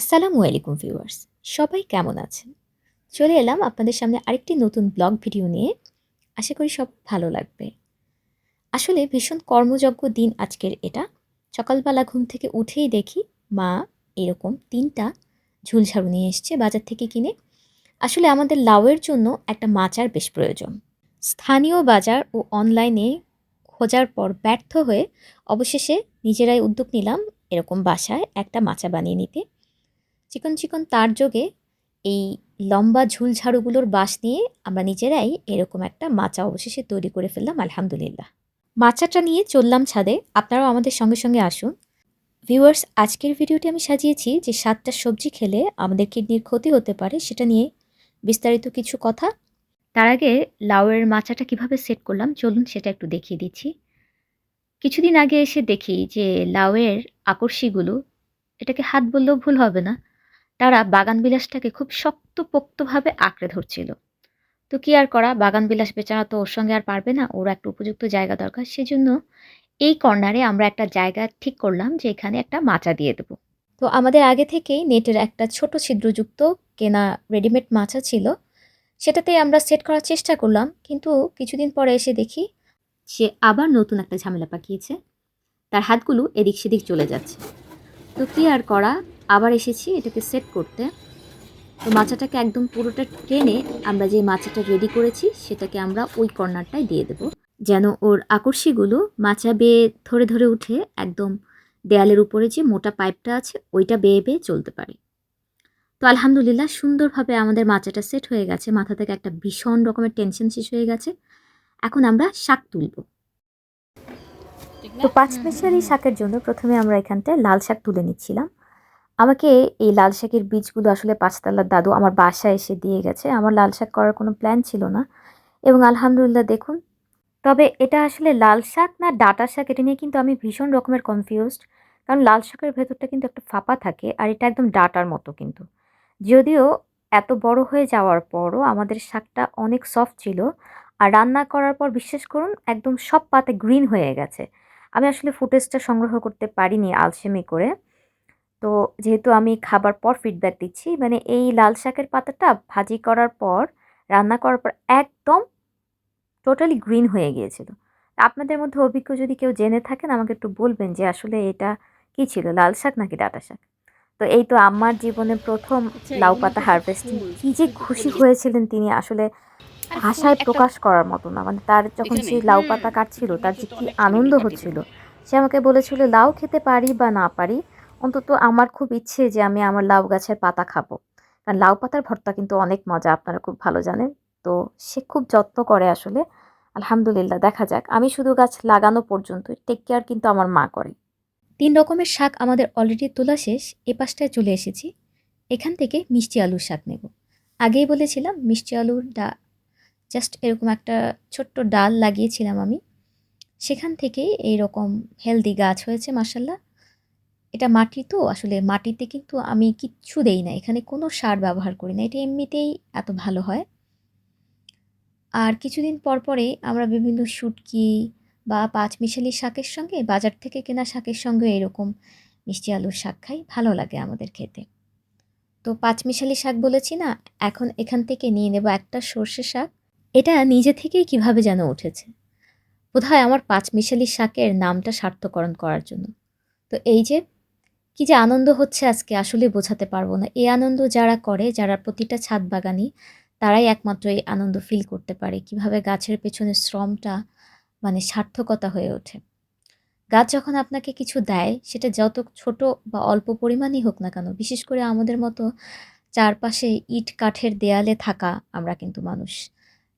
আসসালামু আলাইকুম ভিউয়ার্স, সবাই কেমন আছেন? চলে এলাম আপনাদের সামনে আরেকটি নতুন ব্লগ ভিডিও নিয়ে। আশা করি সব ভালো লাগবে। আসলে ভীষণ কর্মযজ্ঞ দিন আজকের এটা। সকালবেলা ঘুম থেকে উঠেই দেখি মা এরকম তিনটা ঝুলঝাড়ু নিয়ে এসছে বাজার থেকে কিনে। আসলে আমাদের লাউয়ের জন্য একটা মাচার বেশ প্রয়োজন। স্থানীয় বাজার ও অনলাইনে খোঁজার পর ব্যর্থ হয়ে অবশেষে নিজেরাই উদ্যোগ নিলাম এরকম বাসায় একটা মাচা বানিয়ে নিতে। চিকন চিকন তার যোগে এই লম্বা ঝুল ঝাড়ুগুলোর বাঁশ নিয়ে আমরা নিজেরাই এরকম একটা মাচা অবশেষে তৈরি করে ফেললাম, আলহামদুলিল্লাহ। মাচাটা নিয়ে চললাম ছাদে। আপনারাও আমাদের সঙ্গে সঙ্গে আসুন। ভিউয়ার্স, আজকের ভিডিওটি আমি সাজিয়েছি যে সাতটা সবজি খেলে আমাদের কিডনির ক্ষতি হতে পারে সেটা নিয়ে বিস্তারিত কিছু কথা। তার আগে লাউয়ের মাচাটা কীভাবে সেট করলাম চলুন সেটা একটু দেখিয়ে দিচ্ছি। কিছুদিন আগে এসে দেখি যে লাউয়ের আকর্ষিগুলো, এটাকে হাত বললেও ভুল হবে না তারা বাগান বিলাসটাকে খুব শক্তপোক্তভাবে আঁকড়ে ধরছিল। তো কি আর করা? বাগান বিলাস বেচারা তো ওর সঙ্গে আর পারবে না। ওর একটা উপযুক্ত জায়গা দরকার। সেজন্য এই কর্নারে আমরা একটা জায়গা ঠিক করলাম যে এখানে একটা মাচা দিয়ে দেবো। তো আমাদের আগে থেকেই নেটের একটা ছোট ছিদ্রযুক্ত কেনা রেডিমেড মাচা ছিল। সেটাতেই আমরা সেট করার চেষ্টা করলাম। কিন্তু কিছুদিন পরে এসে দেখি সে আবার নতুন একটা ঝামেলা পাকিয়েছে। তার হাতগুলো এদিক সেদিক চলে যাচ্ছে। তো কি আর করা? আবার এসেছি এটাকে সেট করতে। তো মাচাটাকে একদম পুরোটা টেনে আমরা যে মাচাটা রেডি করেছি, সেটাকে আমরা ওই কর্নারটায় দিয়ে দেব। যেন ওর আকর্ষিগুলো মাচা বেয়ে ধরে ধরে উঠে একদম দেয়ালের উপরে যে মোটা পাইপটা আছে, ওইটা বেয়ে বেয়ে চলতে পারে। তো আলহামদুলিল্লাহ সুন্দরভাবে আমাদের মাচাটা সেট হয়ে গেছে। মাথা থেকে একটা ভীষণ রকমের টেনশন শেষ হয়ে গেছে। এখন আমরা শাক তুলব। তো পাঁচ মেশারি শাকের জন্য প্রথমে আমরা এখানটায় লাল শাক তুলে নিচ্ছিলাম। আমাকে এই লাল শাকের বীজগুলো আসলে পাঁচতলার দাদু আমার বাসায় এসে দিয়ে গেছে। আমার লাল শাক করার কোনো প্ল্যান ছিল না। এবং আলহামদুলিল্লাহ দেখুন, তবে এটা আসলে লাল শাক না ডাটা শাক এটা নিয়ে কিন্তু আমি ভীষণ রকমের কনফিউজড কারণ লাল শাকের ভেতরটা কিন্তু একটা ফাঁপা থাকে আর এটা একদম ডাটার মতো কিন্তু। যদিও এত বড় হয়ে যাওয়ার পরও আমাদের শাকটা অনেক সফট ছিল। আর রান্না করার পর বিশ্বাস করুন, একদম সব পাতে গ্রিন হয়ে গেছে। আমি আসলে ফুটেজটা সংগ্রহ করতে পারিনি আলসেমি করে। তো যেহেতু আমি খাবার পর ফিডব্যাক দিচ্ছি মানে এই লাল শাকের পাতাটা ভাজি করার পর রান্না করার পর একদম টোটালি গ্রিন হয়ে গিয়েছিল। আপনাদের মধ্যে অভিজ্ঞ যদি কেউ জেনে থাকেন আমাকে একটু বলবেন যে আসলে এটা কি ছিল লাল শাক নাকি ডাটা শাক? তো এই তো আমার জীবনে প্রথম লাউ পাতা হারভেস্টিং কি যে খুশি হয়েছিলেন তিনি আসলে ভাষায় প্রকাশ করার মতো না মানে তার যখন সে লাউ পাতা কাটছিল তার যে কি আনন্দ হচ্ছিল সে আমাকে বলেছিল লাউ খেতে পারি বা না পারি অন্তত আমার খুব ইচ্ছে যে আমি আমার লাউ গাছের পাতা খাব। কারণ লাউ পাতার ভর্তা কিন্তু অনেক মজা, আপনারা খুব ভালো জানেন। তো সে খুব যত্ন করে আসলে। আলহামদুলিল্লাহ, দেখা যাক। আমি শুধু গাছ লাগানো পর্যন্ত টেক কেয়ার কিন্তু আমার মা করে। তিন রকমের শাক আমাদের অলরেডি তোলা শেষ, এ পাশটায় চলে এসেছি। এখান থেকে মিষ্টি আলুর শাক নেব। আগেই বলেছিলাম, মিষ্টি আলুর ডা জাস্ট এরকম একটা ছোট্ট ডাল লাগিয়েছিলাম আমি। সেখান থেকেই এইরকম হেলদি গাছ হয়েছে মাসাল্লাহ এটা মাটি তো, আসলে মাটিতে কিন্তু আমি কিচ্ছু দেই না। এখানে কোনো সার ব্যবহার করি না। এটা এমনিতেই এত ভালো হয়। আর কিছুদিন পর পরে আমরা বিভিন্ন শুটকি বা পাঁচমিশালি শাকের সঙ্গে, বাজার থেকে কেনা শাকের সঙ্গে এরকম মিষ্টি আলুর শাক খাই। ভালো লাগে আমাদের খেতে। তো পাঁচমিশালি শাক বলেছি না, এখন এখান থেকে নিয়ে নেব একটা সর্ষে শাক। এটা নিজে থেকেই কীভাবে যেন উঠেছে। বোধহয় আমার পাঁচমিশালি শাকের নামটা সার্থকরণ করার জন্য। তো এই যে কি যে আনন্দ হচ্ছে আজকে আসলে বোঝাতে পারব না। এই আনন্দ যারা করে, যারা প্রতিটা ছাদ বাগানি তারাই একমাত্র এই আনন্দ ফিল করতে পারে। কীভাবে গাছের পেছনে শ্রমটা মানে সার্থকতা হয়ে ওঠে। গাছ যখন আপনাকে কিছু দেয়, সেটা যত ছোট বা অল্প পরিমাণই হোক না কেন, বিশেষ করে আমাদের মতো চারপাশে ইট কাঠের দেয়ালে থাকা আমরা কিন্তু মানুষ।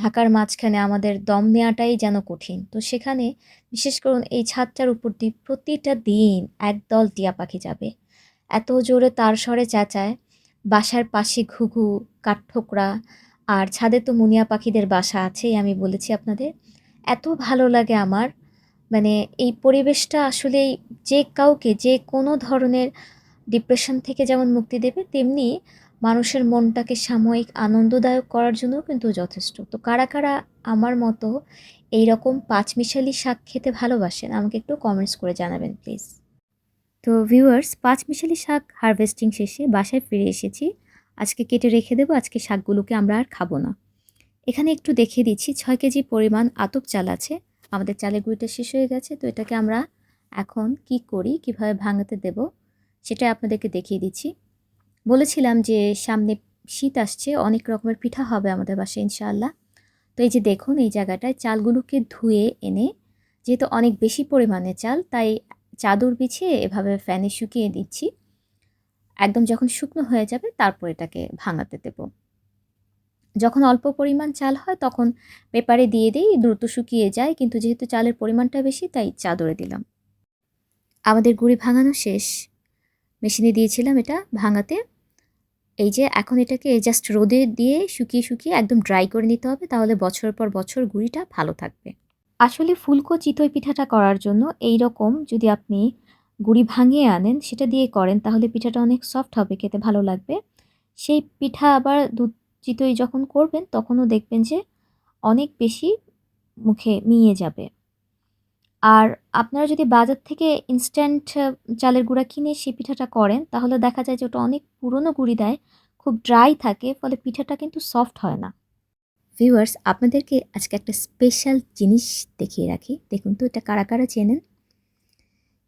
ঢাকার মাঝখানে আমাদের দম নেওয়াটাই যেন কঠিন। তো সেখানে বিশেষ করুন এই ছাদটার উপর দিয়ে প্রতিটা দিন একদল টিয়া পাখি যাবে। এত জোরে তার স্বরে চেঁচায়, বাসার পাশে ঘুঘু, কাঠঠোকরা আর ছাদে তো মুনিয়া পাখিদের বাসা আছেই আমি বলেছি আপনাদের। এত ভালো লাগে আমার। মানে এই পরিবেশটা আসলেই যে কাউকে যে কোনো ধরনের ডিপ্রেশন থেকে যেমন মুক্তি দেবে, তেমনি মানুষের মনটাকে সাময়িক আনন্দদায়ক করার জন্যও কিন্তু যথেষ্ট। তো কারা কারা আমার মতো এই রকম পাঁচমিশালি শাক খেতে ভালোবাসেন, আমাকে একটু কমেন্টস করে জানাবেন প্লিজ তো ভিউয়ার্স পাঁচ মিশালি শাক হারভেস্টিং শেষে বাসায় ফিরে এসেছি। আজকে কেটে রেখে দেবো, আজকে শাকগুলোকে আমরা আর খাব না। এখানে একটু দেখিয়ে দিচ্ছি, ছয় কেজি পরিমাণ আতপ চাল আছে। আমাদের চালের গুঁড়িটা শেষ হয়ে গেছে, তো এটাকে আমরা এখন কি করি, কীভাবে ভাঙাতে দেব সেটা আপনাদেরকে দেখিয়ে দিচ্ছি। বলেছিলাম যে, সামনে শীত আসছে, অনেক রকমের পিঠা হবে আমাদের বাসায়, ইনশাআল্লাহ। তো এই যে দেখুন, এই জায়গাটায় চালগুলোকে ধুয়ে এনে, যেহেতু অনেক বেশি পরিমাণে চাল, তাই চাদর বিছিয়ে এভাবে ফ্যানে শুকিয়ে দিচ্ছি। একদম যখন শুকনো হয়ে যাবে, তারপর এটাকে ভাঙাতে দেব। যখন অল্প পরিমাণ চাল হয়, তখন পেপারে দিয়ে দিই, দ্রুত শুকিয়ে যায়, কিন্তু যেহেতু চালের পরিমাণটা বেশি, তাই চাদরে দিলাম। আমাদের গুড়ি ভাঙানো শেষ। মেশিনে দিয়েছিলাম এটা ভাঙাতে। এই যে এখন এটাকে জাস্ট রোদে দিয়ে শুকিয়ে শুকিয়ে একদম ড্রাই করে নিতে হবে, তাহলে বছরের পর বছর গুড়িটা ভালো থাকবে। আসলে ফুলকো চিতই পিঠাটা করার জন্য এই রকম যদি আপনি গুড়ি ভাঙিয়ে আনেন, সেটা দিয়ে করেন, তাহলে পিঠাটা অনেক সফট হবে, খেতে ভালো লাগবে। সেই পিঠা আবার দুধ চিতই যখন করবেন, তখনও দেখবেন যে অনেক বেশি মুখে মিয়ে যাবে। আর আপনারা যদি বাজার থেকে ইনস্ট্যান্ট চালের গুঁড়া কিনে সেই পিঠাটা করেন, তাহলে দেখা যায় যে ওটা অনেক পুরনো গুঁড়ি দেয়, খুব ড্রাই থাকে, ফলে পিঠাটা কিন্তু সফট হয় না। ভিউয়ার্স আপনাদেরকে আজকে একটা স্পেশাল জিনিস দেখিয়ে রাখি। দেখুন তো এটা কারা কারা চেনেন?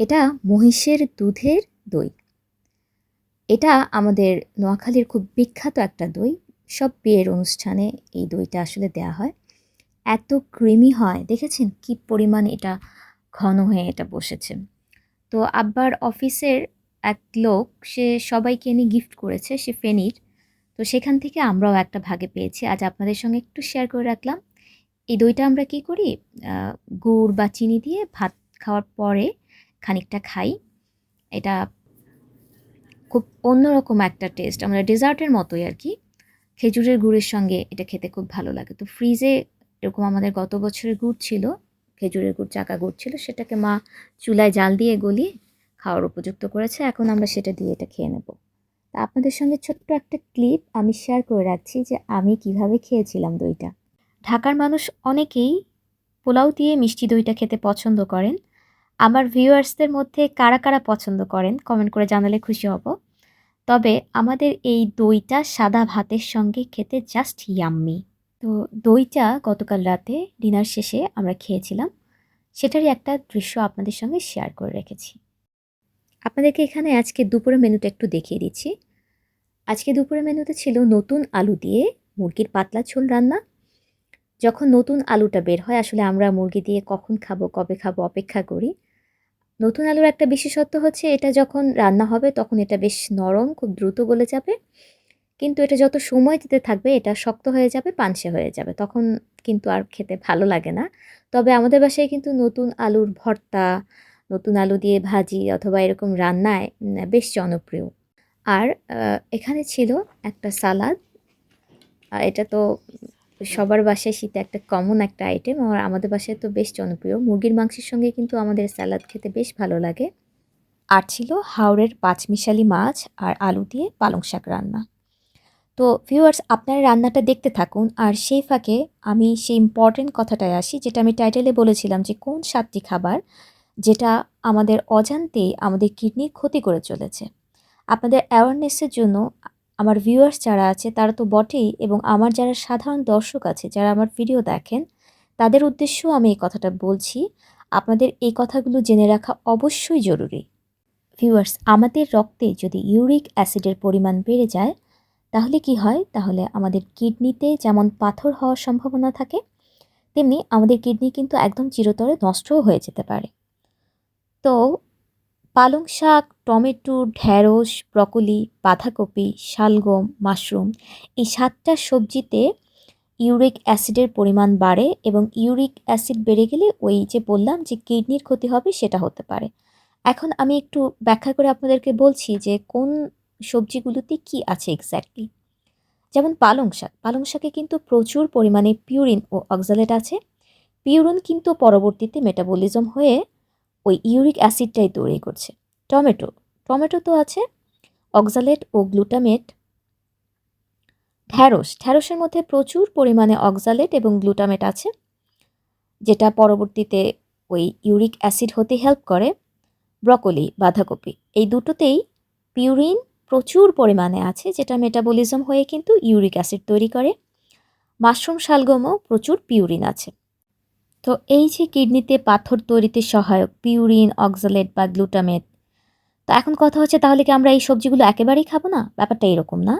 এটা মহিষের দুধের দই। এটা আমাদের নোয়াখালীর খুব বিখ্যাত একটা দই। সব বিয়ের অনুষ্ঠানে এই দইটা আসলে দেয়া হয়। এত ক্রিমি হয়, দেখেছেন কি পরিমাণ এটা ঘন হয়ে এটা বসেছে। তো আব্বার অফিসের এক লোক, সে সবাইকে এনে গিফট করেছে, সে ফেনির। তো সেখান থেকে আমরাও একটা ভাগে পেয়েছি। আজ আপনাদের সঙ্গে একটু শেয়ার করে রাখলাম। এই দইটা আমরা কি করি? গুড় বা চিনি দিয়ে ভাত খাওয়ার পরে খানিকটা খাই। এটা খুব অন্যরকম একটা টেস্ট আমরা ডেজার্টের মতোই আর কি। খেজুরের গুড়ের সঙ্গে এটা খেতে খুব ভালো লাগে। তো ফ্রিজে এরকম আমাদের গত বছরের গুড় ছিল খেজুরের গুড়, চাকা গুড় ছিল, সেটাকে মা চুলায় জাল দিয়ে গলিয়ে খাওয়ার উপযুক্ত করেছে। এখন আমরা সেটা দিয়ে এটা খেয়ে নেব। তা আপনাদের সঙ্গে ছোট্ট একটা ক্লিপ আমি শেয়ার করে রাখছি যে আমি কীভাবে খেয়েছিলাম দইটা। ঢাকার মানুষ অনেকেই পোলাও দিয়ে মিষ্টি দইটা খেতে পছন্দ করেন। আমার ভিউয়ার্সদের মধ্যে কারা কারা পছন্দ করেন কমেন্ট করে জানালে খুশি হব। তবে আমাদের এই দইটা সাদা ভাতের সঙ্গে খেতে জাস্ট ইয়াম্মি তো দইটা গতকাল রাতে ডিনার শেষে আমরা খেয়েছিলাম। সেটারই একটা দৃশ্য আপনাদের সঙ্গে শেয়ার করে রেখেছি। আপনাদেরকে এখানে আজকে দুপুরের মেনুটা একটু দেখিয়ে দিচ্ছি। আজকে দুপুরের মেনুতে ছিল নতুন আলু দিয়ে মুরগির পাতলা ঝোল রান্না। যখন নতুন আলুটা বের হয়, আসলে আমরা মুরগি দিয়ে কখন খাব, কবে খাব অপেক্ষা করি। নতুন আলুর একটা বিশেষত্ব হচ্ছে, এটা যখন রান্না হবে, তখন এটা বেশ নরম, খুব দ্রুত গলে যাবে। কিন্তু এটা যত সময় দিতে থাকবে, এটা শক্ত হয়ে যাবে, পানসে হয়ে যাবে। তখন কিন্তু আর খেতে ভালো লাগে না। তবে আমাদের বাসায় কিন্তু নতুন আলুর ভর্তা, নতুন আলু দিয়ে ভাজি অথবা এরকম রান্নায় বেশ জনপ্রিয়। আর এখানে ছিল একটা সালাদ। এটা তো সবার বাসায় শীতে একটা কমন একটা আইটেম আর আমাদের বাসায় তো বেশ জনপ্রিয়। মুরগির মাংসের সঙ্গে কিন্তু আমাদের স্যালাদ খেতে বেশ ভালো লাগে। আর ছিল হাওড়ের পাঁচমিশালি মাছ আর আলু দিয়ে পালং শাক রান্না। তো ভিউয়ার্স আপনারা রান্নাটা দেখতে থাকুন। আর সেই ফাঁকে আমি সেই ইম্পর্টেন্ট কথাটায় আসি, যেটা আমি টাইটেলে বলেছিলাম যে, কোন সাতটি খাবার যেটা আমাদের অজান্তেই আমাদের কিডনির ক্ষতি করে চলেছে। আপনাদের অ্যাওয়ারনেসের জন্য আমার ভিউয়ার্স যারা আছে, তারা তো বটেই, এবং আমার যারা সাধারণ দর্শক আছে, যারা আমার ভিডিও দেখেন, তাদের উদ্দেশ্যেও আমি এই কথাটা বলছি। আপনাদের এই কথাগুলো জেনে রাখা অবশ্যই জরুরি। ভিউয়ার্স আমাদের রক্তে যদি ইউরিক অ্যাসিডের পরিমাণ বেড়ে যায় তাহলে কি হয়? তাহলে আমাদের কিডনিতে যেমন পাথর হওয়ার সম্ভাবনা থাকে, তেমনি আমাদের কিডনি কিন্তু একদম চিরতরে নষ্টও হয়ে যেতে পারে। তো পালং শাক, টমেটো, ঢ্যাঁড়স, ব্রকলি, বাঁধাকপি, শালগম, মাশরুম এই সাতটা সবজিতে ইউরিক অ্যাসিডের পরিমাণ বাড়ে এবং ইউরিক অ্যাসিড বেড়ে গেলে ওই যে বললাম যে কিডনির ক্ষতি হবে সেটা হতে পারে। এখন আমি একটু ব্যাখ্যা করে আপনাদেরকে বলছি যে কোন সবজিগুলোতে কি আছে এক্স্যাক্টলি যেমন পালং শাক, পালং শাকে কিন্তু প্রচুর পরিমাণে পিউরিন ও অক্সালেট আছে। পিউরিন কিন্তু পরবর্তীতে মেটাবলিজম হয়ে ওই ইউরিক অ্যাসিডটাই তৈরি করছে। টমেটো টমেটো তো আছে অক্সালেট ও গ্লুটামেট ঢ্যাঁড়স, ঢ্যাঁড়সের মধ্যে প্রচুর পরিমাণে অক্সালেট এবং গ্লুটামেট আছে, যেটা পরবর্তীতে ওই ইউরিক অ্যাসিড হতে হেল্প করে। ব্রকলি বাঁধাকপি, এই দুটোতেই পিউরিন প্রচুর পরিমাণে আছে যেটা মেটাবলিজম হয়ে কিন্তু ইউরিক অ্যাসিড তৈরি করে। মাশরুম শালগমও প্রচুর পিউরিন আছে। তো এই যে কিডনিতে পাথর তৈরিতে সহায়ক পিউরিন অক্সালেট বা গ্লুটামেট তো এখন কথা হচ্ছে তাহলে কি আমরা এই সবজিগুলো একেবারেই খাব না? ব্যাপারটা এরকম না।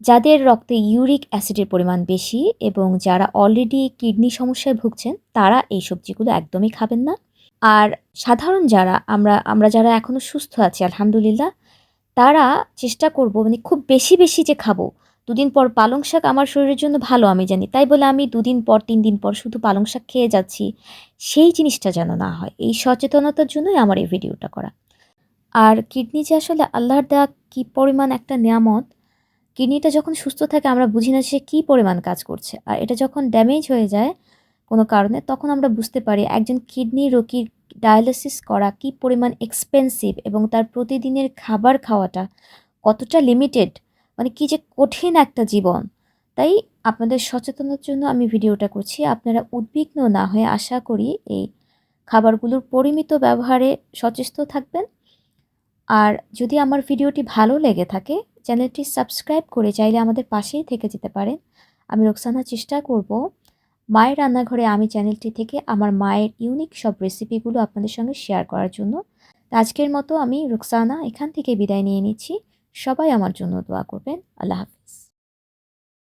যাদের রক্তে ইউরিক অ্যাসিডের পরিমাণ বেশি এবং যারা অলরেডি কিডনি সমস্যায় ভুগছেন, তারা এই সবজিগুলো একদমই খাবেন না। আর সাধারণ যারা, আমরা আমরা যারা এখনও সুস্থ আছি, আলহামদুলিল্লাহ তারা চেষ্টা করব মানে খুব বেশি বেশি যে খাব। দুদিন পর পালং শাক আমার শরীরের জন্য ভালো, আমি জানি। তাই বলে আমি দুদিন পর, তিন দিন পর শুধু পালং শাক খেয়ে যাচ্ছি। সেই জিনিসটা যেন না হয়। এই সচেতনতার জন্যই আমার এই ভিডিওটা করা। আর কিডনি যে আসলে আল্লাহর দেওয়া কী পরিমাণ একটা নিয়ামত, কিডনিটা যখন সুস্থ থাকে আমরা বুঝি না সে কী পরিমাণ কাজ করছে। আর এটা যখন ড্যামেজ হয়ে যায় কোনো কারণে, তখন আমরা বুঝতে পারি একজন কিডনি রোগীর ডায়ালিসিস করা কী পরিমাণ এক্সপেন্সিভ এবং তার প্রতিদিনের খাবার খাওয়াটা কতটা লিমিটেড মানে কী যে কঠিন একটা জীবন। তাই আপনাদের সচেতনার জন্য আমি ভিডিওটা করছি। আপনারা উদ্বিগ্ন না হয়ে আশা করি এই খাবারগুলোর পরিমিত ব্যবহারে সচেষ্ট থাকবেন। আর যদি আমার ভিডিওটি ভালো লেগে থাকে, চ্যানেলটি সাবস্ক্রাইব করে চাইলে আমাদের পাশেই থেকে যেতে পারেন। আমি রোকসানা চেষ্টা করব। মায়ের রান্নাঘরে আমি চ্যানেলটি থেকে আমার মায়ের ইউনিক সব রেসিপিগুলো আপনাদের সঙ্গে শেয়ার করার জন্য। আজকের মতো আমি রুকসানা এখান থেকে বিদায় নিয়ে নিচ্ছি। সবাই আমার জন্য দোয়া করবেন। আল্লাহ